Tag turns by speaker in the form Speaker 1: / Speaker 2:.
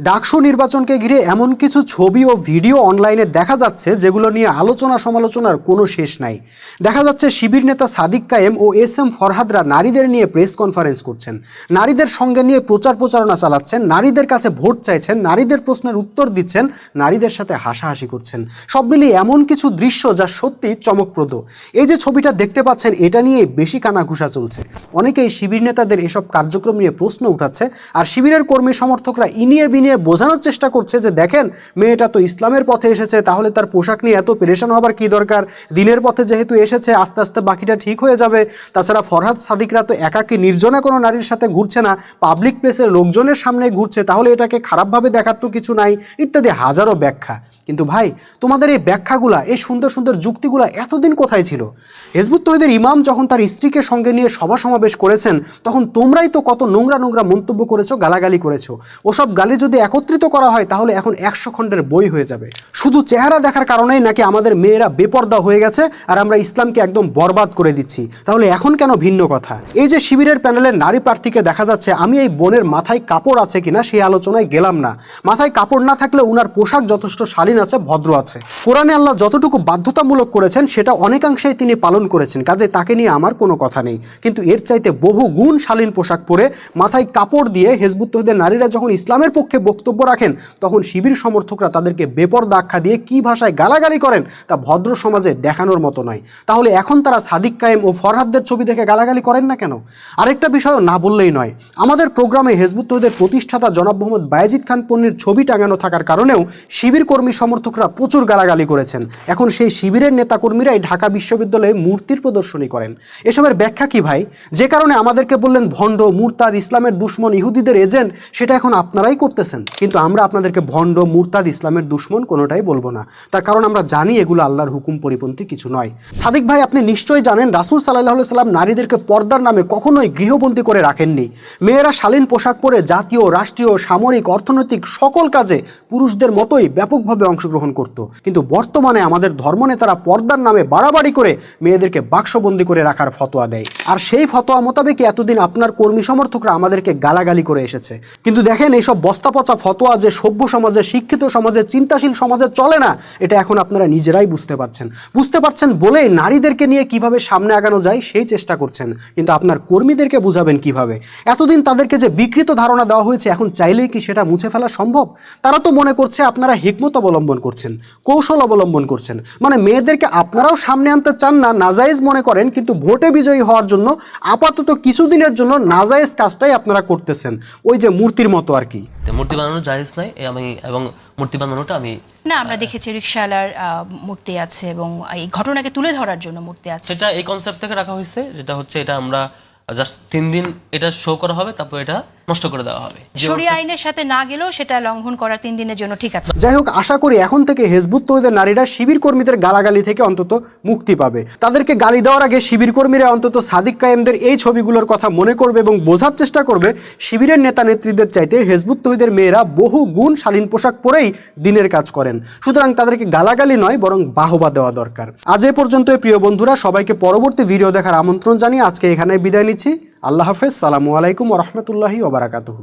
Speaker 1: ডাকসু নির্বাচনকে ঘিরে এমন কিছু ছবি ও ভিডিও অনলাইনে দেখা যাচ্ছে যেগুলো নিয়ে আলোচনা সমালোচনার কোনো শেষ নাই। দেখা যাচ্ছে শিবির নেতা সাদিক কায়েম ও এস এম ফরহাদরা নারীদের নিয়ে প্রেস কনফারেন্স করছেন। নারীদের সঙ্গে নিয়ে প্রচার প্রচারণা চালাচ্ছেন, নারীদের কাছে ভোট চাইছেন, নারীদের প্রশ্নের উত্তর দিচ্ছেন, নারীদের সাথে হাসাহাসি করছেন। সব মিলিয়ে এমন কিছু দৃশ্য যা সত্যি চমকপ্রদ। এই যে ছবিটা দেখতে পাচ্ছেন, এটা নিয়ে বেশি কানাঘুষা চলছে। অনেকেই শিবির নেতাদের এসব কার্যক্রম নিয়ে প্রশ্ন উঠাচ্ছে, আর শিবিরের কর্মী সমর্থকরা ইনিয়ে বিনিয়ে বোঝানোর চেষ্টা করছে যে দেখেন, মেয়েটা তো ইসলামের পথে এসেছে, তাহলে তার পোশাক নিয়ে এত পেরেশান হবার কি দরকার? দিনের পথে যেহেতু এসেছে, আস্তে আস্তে বাকিটা ঠিক হয়ে যাবে। তাছাড়া ফরহাদ সাদিকরা তো একাকী, নির্জনে কোনো নারীর সাথে ঘুরছে না পাবলিক প্লেসের লোকজনের সামনে ঘুরছে, তাহলে এটাকে খারাপভাবে দেখার তো কিছু নাই, ইত্যাদি হাজারো ব্যাখ্যা। কিন্তু ভাই, তোমাদের এই ব্যাখ্যাগুলা, এই সুন্দর সুন্দর যুক্তিগুলা এতদিন কোথায় ছিল? হেজবুত তহিদের ইমাম যখন তার স্ত্রীকে সঙ্গে নিয়ে সভা সমাবেশ করেছেন, তখন তোমরাই তো কত নোংরা নোংরা মন্তব্য করেছ, গালাগালি করেছ। ওসব গালি যদি একত্রিত করা হয়, তাহলে এখন একশো খণ্ডের বই হয়ে যাবে। শুধু চেহারা দেখার কারণেই নাকি আমাদের মেয়েরা বেপর্দা হয়ে গেছে, আর আমরা ইসলামকে একদম বরবাদ করে দিচ্ছি। তাহলে এখন কেন ভিন্ন কথা? এই যে শিবিরের প্যানেলের নারী প্রার্থীকে দেখা যাচ্ছে, আমি এই বোনের মাথায় কাপড় আছে কিনা সেই আলোচনায় গেলাম না। মাথায় কাপড় না থাকলে উনার পোশাক যথেষ্ট শালীন আছে, ভদ্র আছে। কোরআনে আল্লাহ যতটুকু বাধ্যতামূলক করেছেন, সেটা অনেকাংশেই তিনি পালন করেছেন। কাজে তাকে নিয়ে আমার কোনো কথা নেই। কিন্তু এর চাইতে বহু গুণ শালীন পোশাক পরে মাথায় কাপড় দিয়ে হেজবুত তহিদের নারীরা যখন ইসলামের পক্ষে বক্তব্য রাখেন, তখন শিবির সমর্থকরা তাদেরকে বেপরদা আখ্যা দিয়ে কি ভাষায় গালাগালি করেন, তা ভদ্র সমাজে দেখানোর মতো নয়। তাহলে এখন তারা সাদিক কায়েম ও ফরহাদদের ছবি দেখে গালাগালি করেন না কেন? আরেকটা বিষয়ও না বললেই নয়। আমাদের প্রোগ্রামে হেজবুত তহিদের প্রতিষ্ঠাতা জনাব মোহাম্মদ বায়েজিদ খান পন্নির ছবি টাঙানো থাকার কারণেও শিবির কর্মী সমর্থকরা প্রচুর গালাগালি করেছেন। এখন সেই শিবিরের নেতাকর্মীরাই ঢাকা বিশ্ববিদ্যালয়ে মূর্তির প্রদর্শনী করেন। এসবের ব্যাখ্যা কি ভাই? যে কারণে আমাদেরকে বললেন ভণ্ড, মুরতাদ ইসলামের দুশ্মন, ইহুদিদের এজেন্ট, সেটা এখন আপনারাই করতেছেন। কিন্তু আমরা আপনাদেরকে ভণ্ড, মুরতাদ ইসলামের দুশ্মন কোনোটাই বলব না। তার কারণ আমরা জানি এগুলো আল্লাহর হুকুম পরিপন্থী কিছু নয়। সাদিক ভাই, আপনি নিশ্চয়ই জানেন রাসুল সাল্লাহ সাল্লাম নারীদেরকে পর্দার নামে কখনোই গৃহবন্দী করে রাখেননি। মেয়েরা শালীন পোশাক পরে জাতীয়, রাষ্ট্রীয়, সামরিক, অর্থনৈতিক সকল কাজে পুরুষদের মতোই ব্যাপকভাবে অংশগ্রহণ করত। কিন্তু বর্তমানে আমাদের ধর্মনেতারা পর্দার নামে বাড়াবাড়ি করে মেয়েদেরকে বাক্সবন্দি করে রাখার ফতোয়া দেয়। আর সেই ফতোয়া মোতাবেকই এতদিন আপনার কর্মী সমর্থকরা আমাদেরকে গালাগালি করে এসেছে। কিন্তু দেখেন, এইসব বস্তা পচা ফতোয়া যে সভ্য সমাজে, শিক্ষিত সমাজে, চিন্তাশীল সমাজে চলে না, এটা এখন আপনারা নিজেরাই বুঝতে পারছেন। বুঝতে পারছেন বলেই নারীদেরকে নিয়ে কীভাবে সামনে আগানো যায় সেই চেষ্টা করছেন। কিন্তু আপনার কর্মীদেরকে বুঝাবেন কীভাবে? এতদিন তাদেরকে যে বিকৃত ধারণা দেওয়া হয়েছে, এখন চাইলেই কি সেটা মুছে ফেলা সম্ভব? তারা তো মনে করছে আপনারা হিকমত অবলম্বন করছেন কৌশল অবলম্বন করছেন। মানে মেয়েদেরকে আপনারাও সামনে আনতে চান না নাজায়েজ মনে করেন কিন্তু ভোটে বিজয়ী হওয়ার জন্য আপাতত কিছুদিনের জন্য নাজায়েজ কাজটাই আপনারা করতেছেন। ওই যে মূর্তির মতো আর কি।
Speaker 2: মূর্তি বানানো জায়েজ নাই আমি এবং মূর্তি বানানোটা আমি
Speaker 3: না আমরা দেখেছি রিক্সাওয়ালার আহ, মূর্তি আছে এবং এই ঘটনাকে তুলে ধরার জন্য মূর্তি আছে।
Speaker 2: সেটা এই কনসেপ্ট থেকে রাখা হয়েছে যেটা হচ্ছে এটা আমরা জাস্ট তিন দিন এটা শো করা হবে তারপর এটা নষ্ট করে দেওয়া হবে।
Speaker 3: আইনের সাথে না গেলেও সেটা লঙ্ঘন করার তিন দিনের জন্য ঠিক আছে।
Speaker 1: যাই হোক আশা করি এখন থেকে হেজবুত নারীরা শিবির কর্মীদের গালাগালি থেকে অন্তত মুক্তি পাবে। তাদেরকে গালি দেওয়ার আগে শিবির কর্মীরা অন্তত সাদিক কায়েমদের এই ছবিগুলোর কথা মনে করবে এবং বোঝার চেষ্টা করবে শিবিরের নেতা নেত্রীদের চাইতে হেজবুত তহিদের মেয়েরা বহু গুণ শালীন পোশাক পরেই দিনের কাজ করেন। সুতরাং তাদেরকে গালাগালি নয় বরং বাহবা দেওয়া দরকার। আজ এ পর্যন্ত প্রিয় বন্ধুরা সবাইকে পরবর্তী ভিডিও দেখার আমন্ত্রণ জানিয়ে আজকে এখানে বিদায় নিচ্ছি আল্লাহ হাফেজ সালামু আলাইকুম রহমতুল্লাহি ওবরাকাতুহু